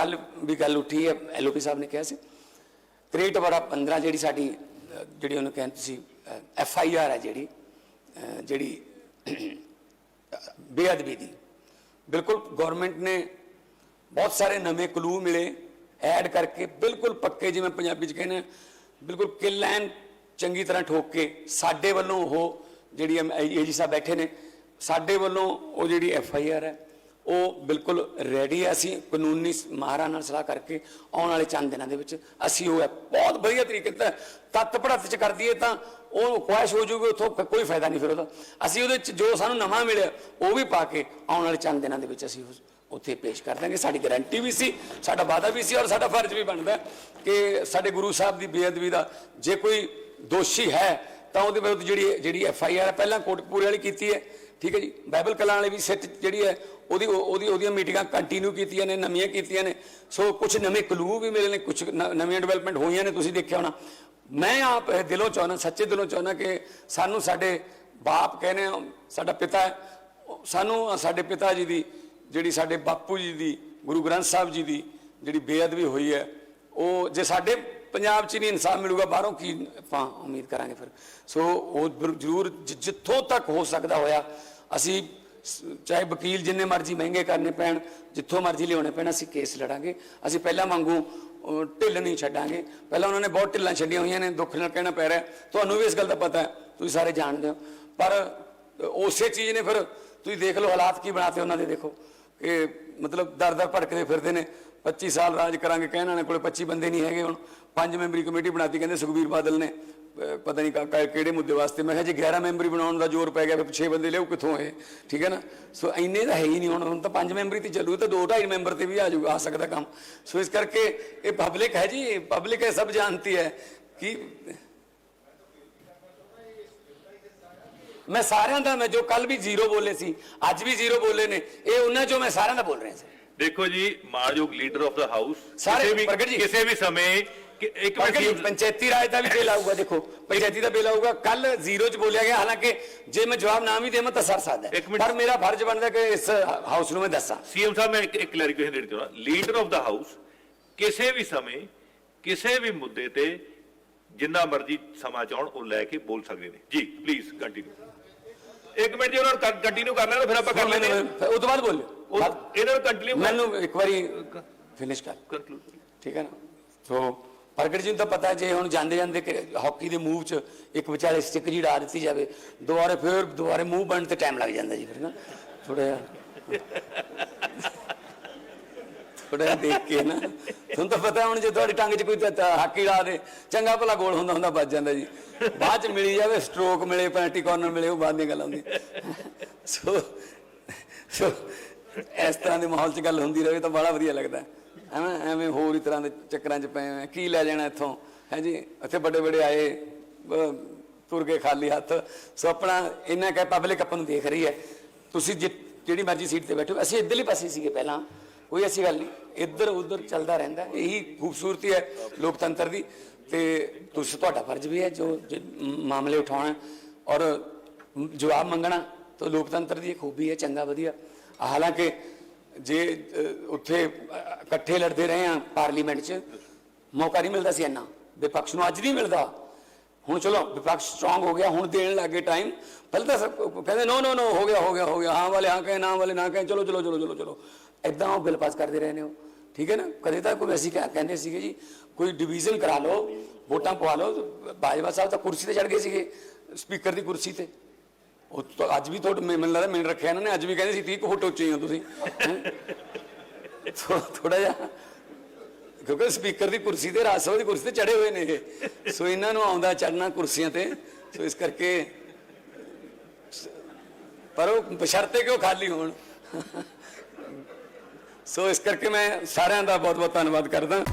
ਕੱਲ ਵੀ ਗੱਲ ਉੱਠੀ ਹੈ ਐਲਓਪੀ ਸਾਹਿਬ ਨੇ ਕਿਹਾ ਸੀ ਕ੍ਰੀਏਟ ਵਾਰਾ 15 ਜਿਹੜੀ ਸਾਡੀ ਜਿਹੜੀ ਉਹਨੂੰ ਕਹਿੰਦੇ ਤੁਸੀਂ ਐਫ ਆਈ ਆਰ ਹੈ ਜਿਹੜੀ ਜਿਹੜੀ ਬੇਅਦਬੀ ਦੀ। ਬਿਲਕੁਲ ਗਵਰਨਮੈਂਟ ਨੇ ਬਹੁਤ ਸਾਰੇ ਨਵੇਂ ਕਲੂ ਮਿਲੇ ਐਡ ਕਰਕੇ ਬਿਲਕੁਲ ਪੱਕੇ ਜਿਵੇਂ ਪੰਜਾਬੀ ਚ ਕਹਿੰਦੇ ਆ, ਬਿਲਕੁਲ ਕਿਲ ਐਨ ਚੰਗੀ ਤਰ੍ਹਾਂ ਠੋਕ ਕੇ ਸਾਡੇ ਵੱਲੋਂ ਉਹ ਜਿਹੜੀ ਏਜੀ ਸਾਹਿਬ ਬੈਠੇ ਨੇ ਸਾਡੇ ਵੱਲੋਂ ਉਹ ਜਿਹੜੀ ਐਫ ਆਈ ਆਰ ਹੈ ਉਹ ਬਿਲਕੁਲ ਰੈਡੀ ਹੈ। ਅਸੀਂ ਕਾਨੂੰਨੀ ਮਾਹਰਾਂ ਨਾਲ ਸਲਾਹ ਕਰਕੇ ਆਉਣ ਵਾਲੇ ਚੰਦ ਦਿਨਾਂ ਦੇ ਵਿੱਚ ਅਸੀਂ ਉਹ ਹੈ। ਬਹੁਤ ਵਧੀਆ ਤਰੀਕੇ ਤੇ ਤੱਤ ਪੜਤ ਚ ਕਰ ਦਈਏ ਤਾਂ ਉਹ ਖੁਆਇਸ਼ ਹੋ ਜੂਗੀ, ਉਥੋਂ ਕੋਈ ਫਾਇਦਾ ਨਹੀਂ ਫਿਰ ਉਹਦਾ। ਅਸੀਂ ਉਹਦੇ ਚ ਜੋ ਸਾਨੂੰ ਨਵਾਂ ਮਿਲਿਆ, ਉਹ ਵੀ ਪਾ ਕੇ ਆਉਣ ਵਾਲੇ ਚੰਦ ਦਿਨਾਂ ਦੇ ਵਿੱਚ ਅਸੀਂ ਉੱਥੇ ਪੇਸ਼ ਕਰ ਦਾਂਗੇ। ਸਾਡੀ ਗਾਰੰਟੀ ਵੀ ਸੀ, ਸਾਡਾ ਵਾਅਦਾ ਵੀ ਸੀ ਔਰ ਸਾਡਾ ਫਰਜ਼ ਵੀ ਬਣਦਾ ਕਿ ਸਾਡੇ ਗੁਰੂ ਸਾਹਿਬ ਦੀ ਬੇਅਦਬੀ ਦਾ ਜੇ ਕੋਈ ਦੋਸ਼ੀ ਹੈ ਤਾਂ ਉਹਦੇ ਵਿਰੁੱਧ ਜਿਹੜੀ ਜਿਹੜੀ ਐਫ ਆਈ ਆਰ ਪਹਿਲਾਂ ਕੋਟਕਪੂਰੇ ਵਾਲੀ ਕੀਤੀ ਹੈ। ਠੀਕ ਹੈ ਜੀ? ਬਾਈਬਲ ਕਲਾਂ ਵਾਲੇ ਵੀ ਸਿੱਟ ਜਿਹੜੀ ਹੈ ਉਹਦੀ ਉਹਦੀ ਉਹਦੀਆਂ ਮੀਟਿੰਗਾਂ ਕੰਟੀਨਿਊ ਕੀਤੀਆਂ ਨੇ ਨਵੀਆਂ ਕੀਤੀਆਂ ਨੇ। ਸੋ ਕੁਝ ਨਵੇਂ ਕਲੂ ਵੀ ਮਿਲੇ ਨੇ ਕੁਝ ਨਵੀਆਂ ਡਿਵੈਲਪਮੈਂਟ ਹੋਈਆਂ ਨੇ ਤੁਸੀਂ ਦੇਖਿਆ ਹੋਣਾ। ਮੈਂ ਆਪ ਦਿਲੋਂ ਚਾਹੁੰਦਾ ਸੱਚੇ ਦਿਲੋਂ ਚਾਹੁੰਦਾ ਕਿ ਸਾਨੂੰ ਸਾਡੇ ਬਾਪ ਕਹਿੰਦੇ ਆ, ਸਾਡਾ ਪਿਤਾ ਸਾਨੂੰ ਸਾਡੇ ਪਿਤਾ ਜੀ ਦੀ ਜਿਹੜੀ ਸਾਡੇ ਬਾਪੂ ਜੀ ਦੀ ਗੁਰੂ ਗ੍ਰੰਥ ਸਾਹਿਬ ਜੀ ਦੀ ਜਿਹੜੀ ਬੇਅਦਬੀ ਹੋਈ ਹੈ ਉਹ ਜੇ ਸਾਡੇ ਪੰਜਾਬ 'ਚ ਨਹੀਂ ਇਨਸਾਫ ਮਿਲੂਗਾ, ਬਾਹਰੋਂ ਕੀ ਆਪਾਂ ਉਮੀਦ ਕਰਾਂਗੇ ਫਿਰ। ਸੋ ਉਹ ਜ਼ਰੂਰ ਜਿ- ਜਿੱਥੋਂ ਤੱਕ ਹੋ ਸਕਦਾ ਹੋਇਆ, ਅਸੀਂ ਚਾਹੇ ਵਕੀਲ ਜਿੰਨੇ ਮਰਜ਼ੀ ਮਹਿੰਗੇ ਕਰਨੇ ਪੈਣ, ਜਿੱਥੋਂ ਮਰਜ਼ੀ ਲਿਆਉਣੇ ਪੈਣ, ਅਸੀਂ ਕੇਸ ਲੜਾਂਗੇ। ਅਸੀਂ ਪਹਿਲਾਂ ਵਾਂਗੂ ਢਿੱਲ ਨਹੀਂ ਛੱਡਾਂਗੇ। ਪਹਿਲਾਂ ਉਹਨਾਂ ਨੇ ਬਹੁਤ ਢਿੱਲਾਂ ਛੱਡੀਆਂ ਹੋਈਆਂ ਨੇ, ਦੁੱਖ ਨਾਲ ਕਹਿਣਾ ਪੈ ਰਿਹਾ। ਤੁਹਾਨੂੰ ਵੀ ਇਸ ਗੱਲ ਦਾ ਪਤਾ ਹੈ, ਤੁਸੀਂ ਸਾਰੇ ਜਾਣਦੇ ਹੋ। ਪਰ ਉਸੇ ਚੀਜ਼ ਨੇ ਫਿਰ ਤੁਸੀਂ ਦੇਖ ਲਓ ਹਾਲਾਤ ਕੀ ਬਣਾਤੇ ਉਹਨਾਂ ਦੇ, ਦੇਖੋ। ਕਿ ਮਤਲਬ ਦਰ ਦਰ ਭੜਕਦੇ ਫਿਰਦੇ ਨੇ। 25 ਸਾਲ ਰਾਜ ਕਰਾਂਗੇ, ਕਹਿਣ ਵਾਲੇ ਕੋਲੇ 25 ਬੰਦੇ ਨਹੀਂ ਹੈਗੇ ਹੁਣ। ਪੰਜ ਮੈਂਬਰੀ ਕਮੇਟੀ ਬਣਾਤੀ, ਕਹਿੰਦੇ ਸੁਖਬੀਰ ਬਾਦਲ ਨੇ। ਪਤਾ ਨਹੀਂ ਕਿਹੜੇ ਮੁੱਦੇ ਵਾਸਤੇ। ਮੈਂ ਕਿਹਾ ਜੇ 11 ਮੈਂਬਰੀ ਬਣਾਉਣ ਦਾ ਜ਼ੋਰ ਪੈ ਗਿਆ, ਫਿਰ 6 ਬੰਦੇ ਲਿਆਓ, ਕਿੱਥੋਂ ਇਹ? ਠੀਕ ਹੈ ਨਾ? ਸੋ ਇੰਨੇ ਤਾਂ ਹੈ ਹੀ ਨਹੀਂ ਹੁਣ। ਹੁਣ ਤਾਂ ਪੰਜ ਮੈਂਬਰੀ ਤੇ ਚੱਲੂ ਤਾਂ ਦੋ ਢਾਈ ਮੈਂਬਰ ਤੇ ਵੀ ਆ ਜਾਊਗਾ ਆ ਸਕਦਾ ਕੰਮ। ਸੋ ਇਸ ਕਰਕੇ ਇਹ ਪਬਲਿਕ ਹੈ ਜੀ ਪਬਲਿਕ ਹੈ, ਸਭ ਜਾਣਤੀ ਹੈ ਕਿ ਮੈਂ ਸਾਰਿਆਂ ਦਾ, ਮੈਂ ਜੋ ਕੱਲ ਵੀ ਜ਼ੀਰੋ ਬੋਲੇ ਸੀ, ਅੱਜ ਵੀ ਜ਼ੀਰੋ ਬੋਲੇ ਨੇ, ਇਹ ਉਹਨਾਂ ਚੋਂ ਮੈਂ ਸਾਰਿਆਂ ਦਾ ਬੋਲ ਰਿਹਾ ਸੀ। ਦੇਖੋ ਜੀ ਮਾਨਯੋਗ ਲੀਡਰ ਆਫ ਦਾ ਹਾਊਸ ਸਾਰੇ ਕਿਸੇ ਵੀ ਪ੍ਰਗਟ ਜੀ। ਕਿਸੇ ਵੀ ਸਮੇਂ ਇੱਕ ਪੰਚਾਇਤੀ ਰਾਜ ਦਾ ਵੀ ਬਿੱਲ ਆਊਗਾ ਦੇਖੋ। ਪੰਚਾਇਤੀ ਦਾ ਬਿੱਲ ਆਊਗਾ। ਕੱਲ ਜ਼ੀਰੋ ਚ ਬੋਲਿਆ ਗਿਆ ਹਾਲਾਂਕਿ ਜੇ ਮੈਂ ਜਵਾਬ ਨਾ ਵੀ ਦੇਵਾਂ ਤਾਂ ਸਰ ਸਕਦਾ। ਪਰ ਮੇਰਾ ਫਰਜ਼ ਬਣਦਾ ਕਿ ਇਸ ਹਾਊਸ ਨੂੰ ਮੈਂ ਦੱਸਾਂ। ਸੀਐਮ ਸਾਹਿਬ ਮੈਂ ਇੱਕ ਕਲੈਰੀਫਿਕੇਸ਼ਨ ਦੇਣਾ ਚਾਹੁੰਦਾ ਲੀਡਰ ਆਫ ਦਾ ਹਾਊਸ ਕਿਸੇ ਵੀ ਸਮੇਂ ਕਿਸੇ ਵੀ ਮੁੱਦੇ ਤੇ ਜਿੰਨਾ ਮਰਜ਼ੀ ਸਮਾਂ ਚਾਹਣ ਉਹ ਲੈ ਕੇ ਬੋਲ ਸਕਦੇ ਨੇ। ਜੀ ਪਲੀਜ਼ ਕੰਟੀਨਿਊ ਇੱਕ ਮਿੰਟ ਜੀ ਉਹਨਾਂ ਨੂੰ ਕੰਟੀਨਿਊ ਕਰ ਲੈਣਾ ਫਿਰ ਆਪਾਂ ਕਰ ਲੈਂਦੇ ਹਾਂ। ਉਹ ਤੋਂ ਬਾਅਦ ਬੋਲਿਓ। ਉਹ- ਇਹਨਾਂ ਨੂੰ ਕੰਟੀਨਿਊ ਮੈਨੂੰ ਇੱਕ ਵਾਰੀ ਫਿਨਿਸ਼ ਕਰ। ਕੰਕਲੂਡ ਠੀਕ ਹੈ ਨਾ? ਸੋ ਪ੍ਰਗਟ ਜੀ ਨੂੰ ਤਾਂ ਪਤਾ ਜੇ ਹੁਣ ਜਾਂਦੇ ਜਾਂਦੇ ਕਿ ਹਾਕੀ ਦੇ ਮੂਵ 'ਚ ਇੱਕ ਵਿਚਾਲੇ ਸਟਿੱਕ ਜੀ ਡਾ ਦਿੱਤੀ ਜਾਵੇ ਦੁਬਾਰੇ ਫਿਰ ਦੁਬਾਰੇ ਮੂਵ ਬਣਨ ਤੇ ਟਾਈਮ ਲੱਗ ਜਾਂਦਾ ਜੀ ਫਿਰ ਨਾ। ਥੋੜਾ ਜਿਹਾ। ਥੋੜਾ ਦੇਖ ਕੇ ਨਾ। ਤੁਹਾਨੂੰ ਤਾਂ ਪਤਾ ਹੁਣ ਜੇ ਤੁਹਾਡੀ ਟੰਗ 'ਚ ਕੋਈ ਹਾਕੀ ਲਾ ਦੇ ਚੰਗਾ ਭਲਾ ਗੋਲ ਹੁੰਦਾ ਹੁੰਦਾ ਵੱਜ ਜਾਂਦਾ ਜੀ। ਬਾਅਦ 'ਚ ਮਿਲੀ ਜਾਵੇ ਸਟ੍ਰੋਕ ਮਿਲੇ ਪੈਨਲਟੀ ਕਾਰਨਰ ਮਿਲੇ ਉਹ ਬਾਅਦ ਦੀਆਂ ਗੱਲਾਂ ਸੋ ਸੋ ਇਸ ਤਰ੍ਹਾਂ ਦੇ ਮਾਹੌਲ 'ਚ ਗੱਲ ਹੁੰਦੀ ਰਹੇ ਤਾਂ ਬੜਾ ਵਧੀਆ ਲੱਗਦਾ। ਹੈ। ਨਾ ਐਵੇਂ ਹੋਰ ਹੀ ਤਰ੍ਹਾਂ ਦੇ ਚੱਕਰਾਂ 'ਚ ਪਏ ਹੋਏ ਕੀ ਲੈ ਜਾਣਾ ਇੱਥੋਂ? ਹੈ ਜੀ, ਇੱਥੇ ਵੱਡੇ ਵੱਡੇ ਆਏ ਤੁਰ ਕੇ ਖਾਲੀ ਹੱਥ। ਸੋ ਆਪਣਾ ਇੰਨਾ ਕਹਿ ਪਬਲਿਕ ਆਪਾਂ ਨੂੰ ਦੇਖ ਰਹੀ ਹੈ। ਤੁਸੀਂ ਜਿ- ਜਿਹੜੀ ਮਰਜ਼ੀ ਸੀਟ ਤੇ ਬੈਠੋ। ਅਸੀਂ ਇੱਧਰਲੇ ਪਾਸੇ ਸੀਗੇ ਪਹਿਲਾਂ। ਕੋਈ ਐਸੀ ਗੱਲ ਨਹੀਂ। ਇੱਧਰ ਉੱਧਰ ਚੱਲਦਾ ਰਹਿੰਦਾ। ਇਹੀ ਖੂਬਸੂਰਤੀ ਹੈ ਲੋਕਤੰਤਰ ਦੀ। ਤੇ ਤੁਸੀਂ, ਤੁਹਾਡਾ ਫਰਜ਼ ਵੀ ਹੈ ਜੋ, ਜੇ ਮਾਮਲੇ ਉਠਾਉਣਾ ਔਰ ਜਵਾਬ ਮੰਗਣਾ। ਤਾਂ ਲੋਕਤੰਤਰ ਦੀ ਖੂਬੀ ਹੈ, ਚੰਗਾ, ਵਧੀਆ। ਹਾਲਾਂਕਿ ਜੇ ਉੱਥੇ ਇਕੱਠੇ ਲੜਦੇ ਰਹੇ ਆ ਪਾਰਲੀਮੈਂਟ 'ਚ, ਮੌਕਾ ਨਹੀਂ ਮਿਲਦਾ ਸੀ ਇੰਨਾ। ਵਿਪਕਸ਼ ਨੂੰ ਅੱਜ ਨਹੀਂ ਮਿਲਦਾ। ਹੁਣ ਚਲੋ, ਵਿਪਕਸ਼ ਸਟਰੋਂਗ ਹੋ ਗਿਆ, ਹੁਣ ਦੇਣ ਲੱਗੇ ਟਾਈਮ ਪਹਿਲਾਂ ਤਾਂ ਸਭ ਕਹਿੰਦੇ ਨੋ ਨੋ ਨੋ ਹੋ ਗਿਆ ਹੋ ਗਿਆ ਹੋ ਗਿਆ। ਹਾਂ ਵਾਲੇ, ਹਾਂ ਕਹੇ, ਨਾ ਵਾਲੇ, ਨਾ ਕਹੇ, ਚਲੋ ਚਲੋ ਚਲੋ ਚਲੋ ਚਲੋ। ਐਦਾਂ ਉਹ ਬਿੱਲ ਪਾਸ ਕਰਦੇ ਰਹੇ ਨੇ ਉਹ ਠੀਕ ਹੈ ਨਾ? ਕਦੇ ਤਾਂ ਕੋਈ ਅਸੀਂ ਕਹਿ- ਕਹਿੰਦੇ ਸੀਗੇ ਜੀ, ਕੋਈ ਡਿਵੀਜ਼ਨ ਕਰਾ ਲਓ, ਵੋਟਾਂ ਪਵਾ ਲਓ। ਬਾਜਵਾ ਸਾਹਿਬ ਤਾਂ ਕੁਰਸੀ ਤੇ ਚੜ ਗਏ ਸੀਗੇ, ਸਪੀਕਰ ਦੀ ਕੁਰਸੀ ਤੇ। ਉਹ ਤਾਂ ਅੱਜ ਵੀ ਤੁਹਾਡੇ ਮੈਨੂੰ ਲੱਗਦਾ ਮੈਨੂੰ ਰੱਖਿਆ ਇਹਨਾਂ ਨੇ, ਅੱਜ ਵੀ ਕਹਿੰਦੇ ਸੀ 30 ਕੁ ਫੁੱਟ ਉੱਚੇ ਹੋ। ਤੁਸੀਂ ਥੋੜਾ ਜਿਹਾ, ਕਿਉਂਕਿ ਸਪੀਕਰ ਦੀ ਕੁਰਸੀ ਤੇ ਰਾਜ ਸਭਾ ਦੀ ਕੁਰਸੀ ਤੇ ਚੜੇ ਹੋਏ ਨੇ ਇਹ। ਸੋ ਇਹਨਾਂ ਨੂੰ ਆਉਂਦਾ ਚੜਨਾ ਕੁਰਸੀਆਂ ਤੇ, ਸੋ ਇਸ ਕਰਕੇ ਪਰ ਉਹ ਬਸ਼ਰਤੇ ਕਿ ਉਹ ਖਾਲੀ ਹੋਣ? ਸੋ ਇਸ ਕਰਕੇ ਮੈਂ ਸਾਰਿਆਂ ਦਾ ਬਹੁਤ ਬਹੁਤ ਧੰਨਵਾਦ ਕਰਦਾ।